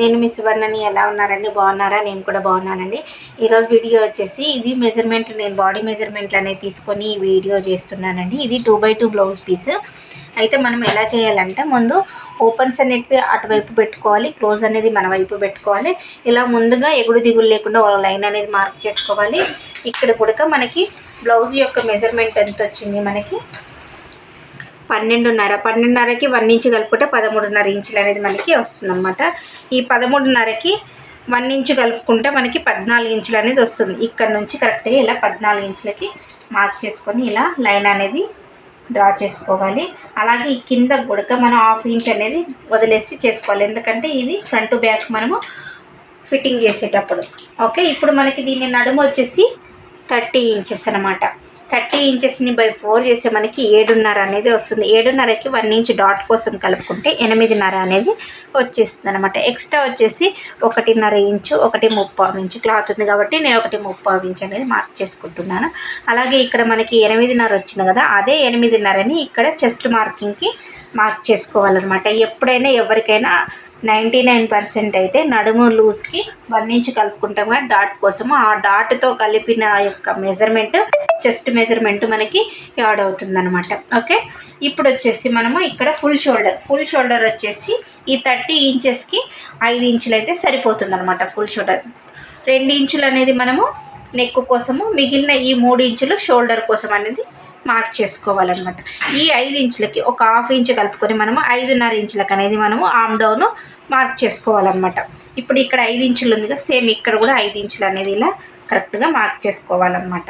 నేను మీ సువర్ణని ఎలా ఉన్నారండి? బాగున్నారా? నేను కూడా బాగున్నానండి. ఈరోజు వీడియో వచ్చేసి ఇవి మెజర్మెంట్ నేను బాడీ మెజర్మెంట్లు అనేది తీసుకొని వీడియో చేస్తున్నానండి. ఇది two by two blouse piece అయితే మనం ఎలా చేయాలంటే ముందు ఓపెన్స్ అనేటివి అటువైపు పెట్టుకోవాలి. క్లోజ్ అనేది మన వైపు పెట్టుకోవాలి. ఇలా ముందుగా ఎగుడు దిగులు లేకుండా ఒక లైన్ అనేది మార్క్ చేసుకోవాలి. ఇక్కడ కూడా మనకి బ్లౌజ్ యొక్క మెజర్మెంట్ ఎంత వచ్చింది మనకి? పన్నెండున్నర. పన్నెండున్నరకి వన్ ఇంచ్ కలుపుకుంటే పదమూడున్నర ఇంచులు అనేది మనకి వస్తుందన్నమాట. ఈ పదమూడున్నరకి వన్ ఇంచ్ కలుపుకుంటే మనకి పద్నాలుగు ఇంచులు అనేది వస్తుంది. ఇక్కడ నుంచి కరెక్ట్గా ఇలా పద్నాలుగు ఇంచులకి మార్క్ చేసుకొని ఇలా లైన్ అనేది డ్రా చేసుకోవాలి. అలాగే ఈ కింద గుడక మనం హాఫ్ ఇంచ్ అనేది వదిలేసి చేసుకోవాలి. ఎందుకంటే ఇది ఫ్రంట్ బ్యాక్ మనము ఫిట్టింగ్ చేసేటప్పుడు. ఓకే ఇప్పుడు మనకి దీని నడుము వచ్చేసి థర్టీ ఇంచెస్ అనమాట థర్టీ ఇంచెస్ని బై ఫోర్ చేసే మనకి ఏడున్నర అనేది వస్తుంది. ఏడున్నరకి వన్ ఇంచ్ డాట్ కోసం కలుపుకుంటే ఎనిమిదిన్నర అనేది వచ్చేస్తుంది అనమాట ఎక్స్ట్రా వచ్చేసి ఒకటిన్నర ఇంచు ఒకటి ముప్పావు ఇంచు క్లాత్ ఉంది కాబట్టి నేను ఒకటి ముప్పావు ఇంచు అనేది మార్క్ చేసుకుంటున్నాను. అలాగే ఇక్కడ మనకి ఎనిమిదిన్నర వచ్చింది కదా అదే ఎనిమిదిన్నరని ఇక్కడ చెస్ట్ మార్కింగ్కి మార్క్ చేసుకోవాలన్నమాట. ఎప్పుడైనా ఎవరికైనా నైంటీ నైన్ పర్సెంట్ అయితే నడుము లూజ్కి వన్ ఇంచ్ కలుపుకుంటాం కానీ డాట్ కోసము. ఆ డాట్తో కలిపిన యొక్క మెజర్మెంట్ చెస్ట్ మెజర్మెంట్ మనకి యాడ్ అవుతుంది అనమాట ఓకే? ఇప్పుడు వచ్చేసి మనము ఇక్కడ ఫుల్ షోల్డర్. ఫుల్ షోల్డర్ వచ్చేసి ఈ థర్టీ ఇంచెస్కి ఐదు ఇంచులు అయితే సరిపోతుంది అనమాట ఫుల్ షోల్డర్. రెండు ఇంచులు అనేది మనము నెక్ కోసము మిగిలిన ఈ మూడు ఇంచులు షోల్డర్ కోసం అనేది మార్క్ చేసుకోవాలన్నమాట. ఈ ఐదు ఇంచులకి ఒక హాఫ్ ఇంచ్ కలుపుకొని మనము ఐదున్నర ఇంచులకు అనేది మనము ఆమ్ డౌన్ మార్క్ చేసుకోవాలన్నమాట. ఇప్పుడు ఇక్కడ ఐదు ఇంచులు ఉంది కదా సేమ్ ఇక్కడ కూడా ఐదు ఇంచులు అనేది ఇలా కరెక్ట్గా మార్క్ చేసుకోవాలన్నమాట.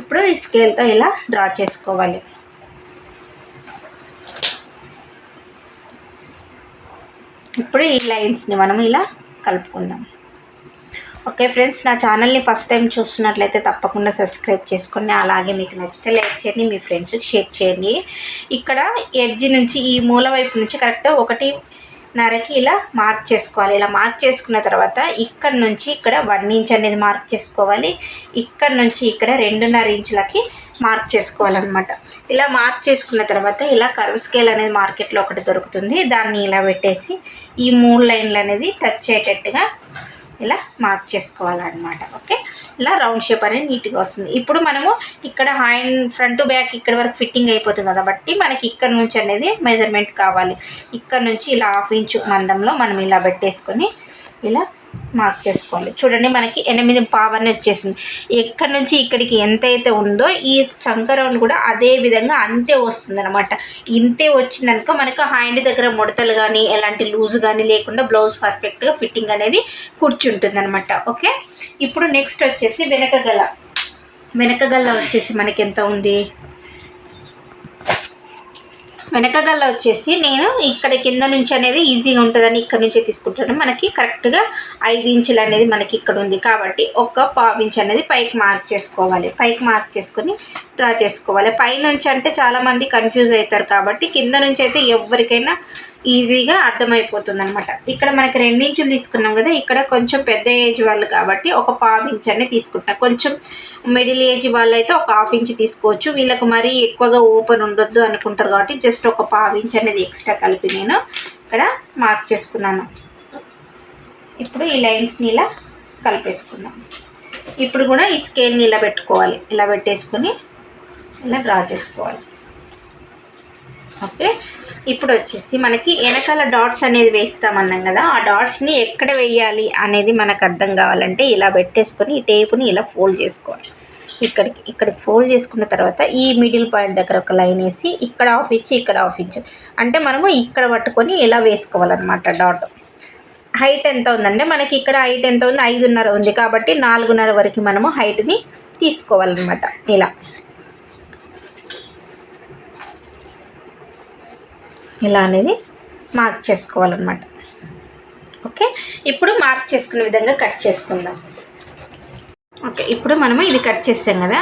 ఇప్పుడు ఈ స్కేల్తో ఇలా డ్రా చేసుకోవాలి. ఇప్పుడు ఈ లైన్స్ని మనం ఇలా కలుపుకుందాం. ఓకే ఫ్రెండ్స్ నా ఛానల్ని ఫస్ట్ టైం చూస్తున్నట్లయితే తప్పకుండా సబ్స్క్రైబ్ చేసుకోండి అలాగే మీకు నచ్చితే లైక్ చేయండి మీ ఫ్రెండ్స్కి షేర్ చేయండి. ఇక్కడ ఎడ్జ్ నుంచి ఈ మూల వైపు నుంచి కరెక్ట్ ఒకటి నరకి ఇలా మార్క్ చేసుకోవాలి. ఇలా మార్క్ చేసుకున్న తర్వాత ఇక్కడ నుంచి ఇక్కడ వన్ ఇంచ్ అనేది మార్క్ చేసుకోవాలి. ఇక్కడ నుంచి ఇక్కడ రెండున్నర ఇంచులకి మార్క్ చేసుకోవాలన్నమాట. ఇలా మార్క్ చేసుకున్న తర్వాత ఇలా కర్వ్ స్కేల్ అనేది మార్కెట్లో ఒకటి దొరుకుతుంది. దాన్ని ఇలా పెట్టేసి ఈ మూడు లైన్లు అనేది టచ్ అయ్యేటట్టుగా ఇలా మార్క్ చేసుకోవాలన్నమాట ఓకే ఇలా రౌండ్ షేప్ అనేది నీట్గా వస్తుంది. ఇప్పుడు మనము ఇక్కడ హ్యాండ్ ఫ్రంట్ బ్యాక్ ఇక్కడ వరకు ఫిట్టింగ్ అయిపోతుంది కాబట్టి మనకి ఇక్కడ నుంచి అనేది మెజర్మెంట్ కావాలి. ఇక్కడ నుంచి ఇలా హాఫ్ ఇంచు మందంలో మనం ఇలా పెట్టేసుకొని ఇలా మార్క్ చేసుకోండి. చూడండి మనకి ఎనిమిది పావని వచ్చేసింది. ఎక్కడి నుంచి ఇక్కడికి ఎంతైతే ఉందో ఈ చంకరౌండ్ కూడా అదే విధంగా అంతే వస్తుంది అనమాట ఇంతే వచ్చిందనుకో మనకు హ్యాండ్ దగ్గర ముడతలు కానీ ఎలాంటి లూజ్ కానీ లేకుండా బ్లౌజ్ పర్ఫెక్ట్గా ఫిట్టింగ్ అనేది కూర్చుంటుంది అనమాట ఓకే ఇప్పుడు నెక్స్ట్ వచ్చేసి వెనక గల వెనక గల వచ్చేసి మనకి ఎంత ఉంది? వెనకగల్ల వచ్చేసి నేను ఇక్కడ కింద నుంచి అనేది ఈజీగా ఉంటుందని ఇక్కడ నుంచే తీసుకుంటాను. మనకి కరెక్ట్గా ఐదు ఇంచులు అనేది మనకి ఇక్కడ ఉంది కాబట్టి ఒక పావు ఇంచ్ అనేది పైకి మార్క్ చేసుకోవాలి. పైకి మార్క్ చేసుకొని డ్రా చేసుకోవాలి. పైనుంచి అంటే చాలామంది కన్ఫ్యూజ్ అవుతారు కాబట్టి కింద నుంచి అయితే ఎవరికైనా ఈజీగా అర్థమైపోతుంది అనమాట ఇక్కడ మనకి రెండించులు తీసుకున్నాం కదా ఇక్కడ కొంచెం పెద్ద ఏజ్ వాళ్ళు కాబట్టి ఒక పావు ఇంచ్ అనేది తీసుకుంటాం. కొంచెం మిడిల్ ఏజ్ వాళ్ళు అయితే ఒక హాఫ్ ఇంచ్ తీసుకోవచ్చు. వీళ్ళకి మరీ ఎక్కువగా ఓపెన్ ఉండొద్దు అనుకుంటారు కాబట్టి జస్ట్ ఒక పావు ఇంచ్ అనేది ఎక్స్ట్రా కలిపి నేను ఇక్కడ మార్క్ చేసుకున్నాను. ఇప్పుడు ఈ లైన్స్ని ఇలా కలిపేసుకుందాం. ఇప్పుడు కూడా ఈ స్కేల్ని ఇలా పెట్టుకోవాలి. ఇలా పెట్టేసుకొని ఇలా డ్రా చేసుకోవాలి. ఓకే? ఇప్పుడు వచ్చేసి మనకి వెనకాల డాట్స్ అనేది వేస్తామన్నాం కదా ఆ డాట్స్ని ఎక్కడ వేయాలి అనేది మనకు అర్థం కావాలంటే ఇలా పెట్టేసుకొని ఈ టేపుని ఇలా ఫోల్డ్ చేసుకోవాలి. ఇక్కడికి ఇక్కడికి ఫోల్డ్ చేసుకున్న తర్వాత ఈ మిడిల్ పాయింట్ దగ్గర ఒక లైన్ వేసి ఇక్కడ ఆఫ్ ఇచ్చి ఇక్కడ ఆఫ్ ఇచ్చి అంటే మనము ఇక్కడ పట్టుకొని ఇలా వేసుకోవాలన్నమాట డాట్. హైట్ ఎంత ఉందంటే మనకి ఇక్కడ హైట్ ఎంత ఉంది? ఐదున్నర ఉంది కాబట్టి నాలుగున్నర వరకు మనము హైట్ని తీసుకోవాలన్నమాట. ఇలా. ఇలా అనేది మార్క్ చేసుకోవాలన్నమాట. ఓకే ఇప్పుడు మార్క్ చేసుకునే విధంగా కట్ చేసుకుందాం. ఓకే ఇప్పుడు మనము ఇది కట్ చేసాం కదా.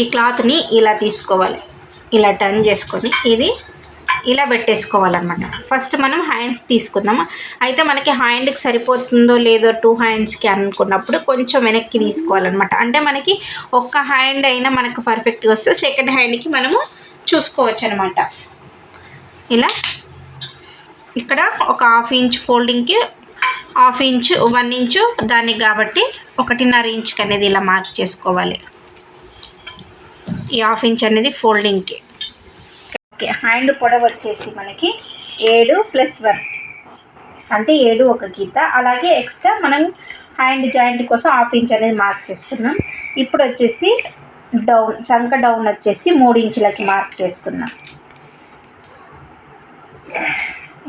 ఈ క్లాత్ని ఇలా తీసుకోవాలి. ఇలా టర్న్ చేసుకొని ఇది ఇలా పెట్టేసుకోవాలన్నమాట. ఫస్ట్ మనం హ్యాండ్స్ తీసుకుందాము? అయితే మనకి హ్యాండ్కి సరిపోతుందో లేదో టూ హ్యాండ్స్కి అనుకున్నప్పుడు కొంచెం వెనక్కి తీసుకోవాలన్నమాట. అంటే మనకి ఒక్క హ్యాండ్ అయినా మనకు పర్ఫెక్ట్గా వస్తే సెకండ్ హ్యాండ్కి మనము చూసుకోవచ్చు అనమాట ఇలా. ఇక్కడ ఒక హాఫ్ ఇంచ్ ఫోల్డింగ్కి హాఫ్ ఇంచు వన్ ఇంచు దానికి కాబట్టి ఒకటిన్నర ఇంచుకి అనేది ఇలా మార్క్ చేసుకోవాలి. ఈ హాఫ్ ఇంచ్ అనేది ఫోల్డింగ్కి. ఓకే హ్యాండ్ పొడవు వచ్చేసి మనకి ఏడు ప్లస్ వన్. అంటే ఏడు ఒక గీత. అలాగే ఎక్స్ట్రా మనం హ్యాండ్ జాయింట్ కోసం హాఫ్ ఇంచ్ అనేది మార్క్ చేసుకున్నాం. ఇప్పుడు వచ్చేసి డౌన్ సంక డౌన్ వచ్చేసి మూడు ఇంచులకి మార్క్ చేసుకున్నాం.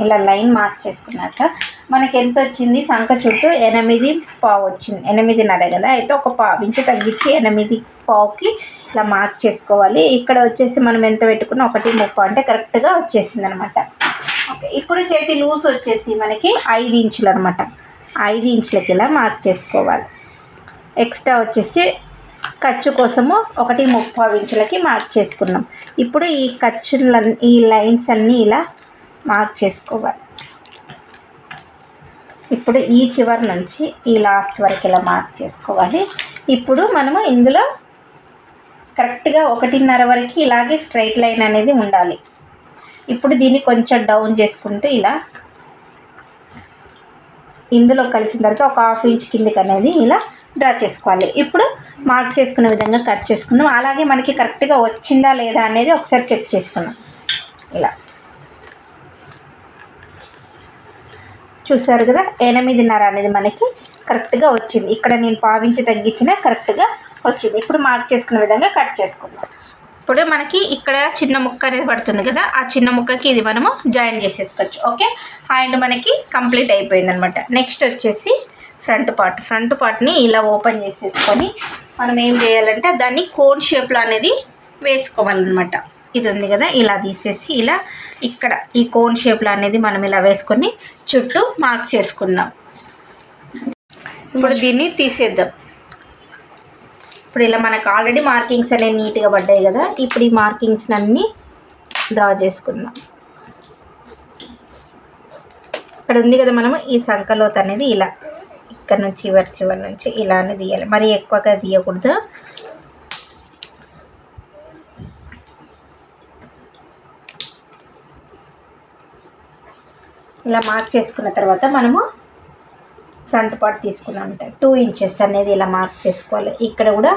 ఇలా లైన్ మార్క్ చేసుకున్నాక మనకి ఎంత వచ్చింది? సంఖ చుట్టూ ఎనిమిది పావు వచ్చింది. ఎనిమిదిన్నర కదా? అయితే ఒక పావు ఇంచు తగ్గించి ఎనిమిది పావుకి ఇలా మార్క్ చేసుకోవాలి. ఇక్కడ వచ్చేసి మనం ఎంత పెట్టుకున్నా ఒకటి ముప్పై అంటే కరెక్ట్గా వచ్చేసింది అనమాట ఓకే ఇప్పుడు చేతి లూజ్ వచ్చేసి మనకి ఐదు ఇంచులు అనమాట. ఐదు ఇంచులకి ఇలా మార్క్ చేసుకోవాలి. ఎక్స్ట్రా వచ్చేసి ఖర్చు కోసము ఒకటి ముప్పై ఇంచులకి మార్క్ చేసుకున్నాం. ఇప్పుడు ఈ ఖర్చుల ఈ లైన్స్ అన్నీ ఇలా మార్క్ చేసుకోవాలి ఇప్పుడు ఈ చివరి నుంచి ఈ లాస్ట్ వరకు ఇలా మార్క్ చేసుకోవాలి ఇప్పుడు మనము ఇందులో కరెక్ట్గా ఒకటిన్నర వరకు ఇలాగే స్ట్రైట్ లైన్ అనేది ఉండాలి. ఇప్పుడు దీన్ని కొంచెం డౌన్ చేసుకుంటూ ఇలా ఇందులో కలిసిన తర్వాత ఒక హాఫ్ ఇంచ్ కిందికి అనేది ఇలా డ్రా చేసుకోవాలి. ఇప్పుడు మార్క్ చేసుకునే విధంగా కట్ చేసుకున్నాం అలాగే మనకి కరెక్ట్గా వచ్చిందా లేదా అనేది ఒకసారి చెక్ చేసుకున్నాం ఇలా. చూసారు కదా? ఎనిమిదిన్నర అనేది మనకి కరెక్ట్గా వచ్చింది. ఇక్కడ నేను పావించి తగ్గించిన కరెక్ట్గా వచ్చింది. ఇప్పుడు మార్క్ చేసుకున్న విధంగా కట్ చేసుకుందాం. ఇప్పుడు మనకి ఇక్కడ చిన్న ముక్క అనేది పడుతుంది కదా? ఆ చిన్న ముక్కకి ఇది మనము జాయిన్ చేసేసుకోవచ్చు. ఓకే? హ్యాండ్ మనకి కంప్లీట్ అయిపోయింది అనమాట నెక్స్ట్ వచ్చేసి ఫ్రంట్ పార్ట్. ఫ్రంట్ పార్ట్ని ఇలా ఓపెన్ చేసేసుకొని మనం ఏం చేయాలంటే దాన్ని కోన్ షేప్లో అనేది వేసుకోవాలన్నమాట. ఇది ఉంది కదా ఇలా తీసేసి ఇలా ఇక్కడ ఈ కోన్ షేప్లో అనేది మనం ఇలా వేసుకొని చుట్టూ మార్క్ చేసుకుందాం. ఇప్పుడు దీన్ని తీసేద్దాం. ఇప్పుడు ఇలా మనకు ఆల్రెడీ మార్కింగ్స్ అనేవి నీట్గా పడ్డాయి కదా ఇప్పుడు ఈ మార్కింగ్స్ అన్నీ డ్రా చేసుకుందాం. ఇక్కడ ఉంది కదా మనము ఈ సంకలోత్ అనేది ఇలా ఇక్కడ నుంచి చివరి చివరి నుంచి ఇలానే తీయాలి. మరి ఎక్కువగా తీయకూడదు. ఇలా మార్క్ చేసుకున్న తర్వాత మనము ఫ్రంట్ పార్ట్ తీసుకున్నాం అంటే టూ ఇంచెస్ అనేది ఇలా మార్క్ చేసుకోవాలి. ఇక్కడ కూడా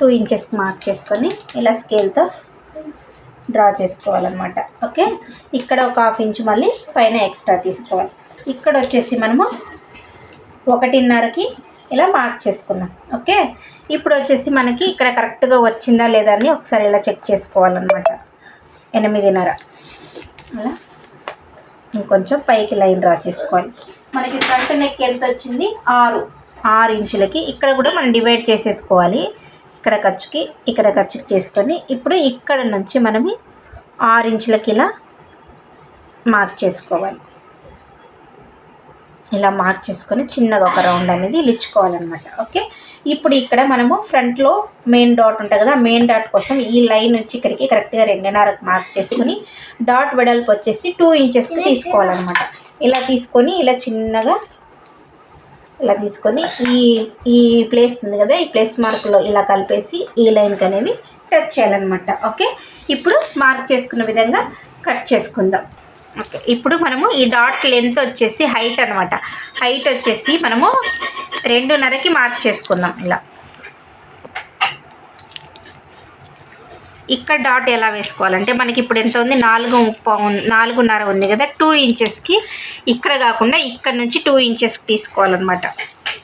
టూ ఇంచెస్ మార్క్ చేసుకొని ఇలా స్కేల్తో డ్రా చేసుకోవాలన్నమాట. ఓకే? ఇక్కడ ఒక హాఫ్ ఇంచ్ మళ్ళీ పైన ఎక్స్ట్రా తీసుకోవాలి. ఇక్కడ వచ్చేసి మనము ఒకటిన్నరకి ఇలా మార్క్ చేసుకున్నాం. ఓకే? ఇప్పుడు వచ్చేసి మనకి ఇక్కడ కరెక్ట్గా వచ్చిందా లేదా అని ఒకసారి ఇలా చెక్ చేసుకోవాలన్నమాట. ఎనిమిదిన్నర. అలా? ఇంకొంచెం పైకి లైన్ డ్రా చేసుకోవాలి. మనకి ఫ్రంట్ నెక్ ఎంత వచ్చింది? ఆరు. ఆరు ఇంచులకి ఇక్కడ కూడా మనం డివైడ్ చేసేసుకోవాలి. ఇక్కడ ఖర్చుకి ఇక్కడ ఖర్చుకి చేసుకొని ఇప్పుడు ఇక్కడ నుంచి మనము ఆరు ఇంచులకి ఇలా మార్క్ చేసుకోవాలి. ఇలా మార్క్ చేసుకొని చిన్నగా ఒక రౌండ్ అనేది ఇచ్చుకోవాలన్నమాట ఓకే? ఇప్పుడు ఇక్కడ మనము ఫ్రంట్లో మెయిన్ డాట్ ఉంటుంది కదా మెయిన్ డాట్ కోసం ఈ లైన్ నుంచి ఇక్కడికి కరెక్ట్గా రెండున్నర మార్క్ చేసుకుని డాట్ వెడల్పు వచ్చేసి టూ ఇంచెస్కి తీసుకోవాలన్నమాట. ఇలా తీసుకొని ఇలా చిన్నగా ఇలా తీసుకొని ఈ ఈ ప్లేస్ ఉంది కదా ఈ ప్లేస్ మార్కులో ఇలా కలిపేసి ఈ లైన్కి అనేది టచ్ చేయాలన్నమాట. ఓకే ఇప్పుడు మార్క్ చేసుకున్న విధంగా కట్ చేసుకుందాం. ఓకే ఇప్పుడు మనము ఈ డాట్ లెంత్ వచ్చేసి హైట్ అనమాట హైట్ వచ్చేసి మనము రెండున్నరకి మార్క్ చేసుకుందాం ఇలా. ఇక్కడ డాట్ ఎలా వేసుకోవాలంటే మనకి ఇప్పుడు ఎంత ఉంది? నాలుగు ముప్ప నాలుగున్నర ఉంది కదా టూ ఇంచెస్కి ఇక్కడ కాకుండా ఇక్కడ నుంచి టూ ఇంచెస్కి తీసుకోవాలన్నమాట.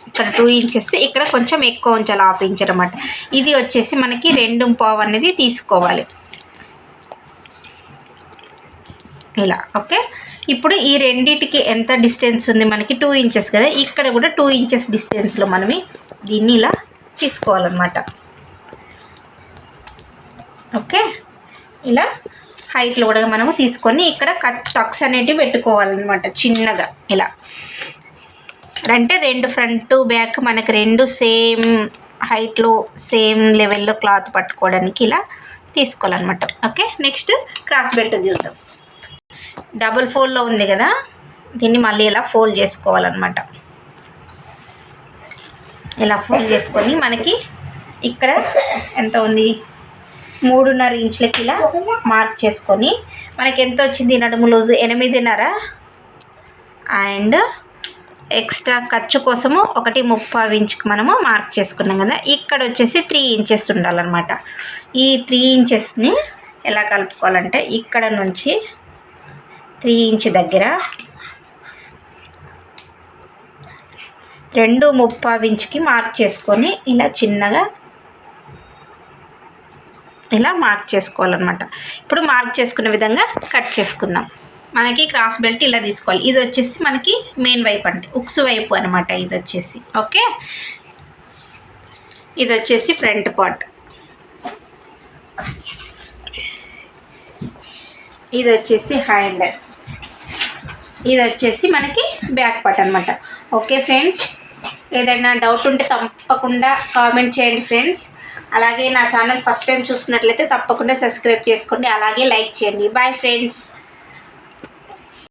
ఇక్కడ టూ ఇంచెస్ ఇక్కడ కొంచెం ఎక్కువ ఉంచాలి హాఫ్ ఇంచ్ అనమాట ఇది వచ్చేసి మనకి రెండు పావు అనేది తీసుకోవాలి. ఇలా ఓకే? ఇప్పుడు ఈ రెండింటికి ఎంత డిస్టెన్స్ ఉంది? మనకి టూ ఇంచెస్ కదా? ఇక్కడ కూడా టూ ఇంచెస్ డిస్టెన్స్లో మనమే దీన్ని ఇలా తీసుకోవాలన్నమాట. ఓకే? ఇలా హైట్లో కూడా మనము తీసుకొని ఇక్కడ కట్ టక్స్ అనేటివి పెట్టుకోవాలన్నమాట చిన్నగా. ఇలా. అంటే రెండు ఫ్రంట్ బ్యాక్ మనకు రెండు సేమ్ హైట్లో సేమ్ లెవెల్లో క్లాత్ పట్టుకోవడానికి ఇలా తీసుకోవాలన్నమాట. ఓకే? నెక్స్ట్ క్రాస్ బెల్ట్ చూద్దాం. డబుల్ ఫోల్డ్లో ఉంది కదా దీన్ని మళ్ళీ ఇలా ఫోల్డ్ చేసుకోవాలన్నమాట. ఇలా ఫోల్డ్ చేసుకొని మనకి ఇక్కడ ఎంత ఉంది? మూడున్నర ఇంచులకి ఇలా మార్క్ చేసుకొని మనకి ఎంత వచ్చింది నడుము రోజు ఎనిమిదిన్నర. అండ్ ఎక్స్ట్రా ఖర్చు కోసము ఒకటి ముప్పై ఇంచుకి మనము మార్క్ చేసుకున్నాం కదా ఇక్కడ వచ్చేసి త్రీ ఇంచెస్ ఉండాలన్నమాట. ఈ త్రీ ఇంచెస్ని ఎలా కలుపుకోవాలంటే ఇక్కడ నుంచి త్రీ ఇంచ్ దగ్గర. రెండు ముప్పావు ఇంచుకి మార్క్ చేసుకొని ఇలా చిన్నగా ఇలా మార్క్ చేసుకోవాలన్నమాట. ఇప్పుడు మార్క్ చేసుకునే విధంగా కట్ చేసుకుందాం. మనకి క్రాస్ బెల్ట్ ఇలా తీసుకోవాలి. ఇది వచ్చేసి మనకి మెయిన్ వైపు అంటే ఉక్స్ వైపు అనమాట ఇది వచ్చేసి. ఓకే? ఇది వచ్చేసి ఫ్రంట్ పార్ట్. ఇది వచ్చేసి హ్యాండ్ ఇది వచ్చేసి మనకి బ్యాక్ పార్ట్ అనమాట ఓకే ఫ్రెండ్స్? ఏదైనా డౌట్ ఉంటే తప్పకుండా కామెంట్ చేయండి ఫ్రెండ్స్. అలాగే నా ఛానల్ ఫస్ట్ టైం చూస్తున్నట్లయితే తప్పకుండా సబ్స్క్రైబ్ చేసుకోండి. అలాగే లైక్ చేయండి. Bye friends.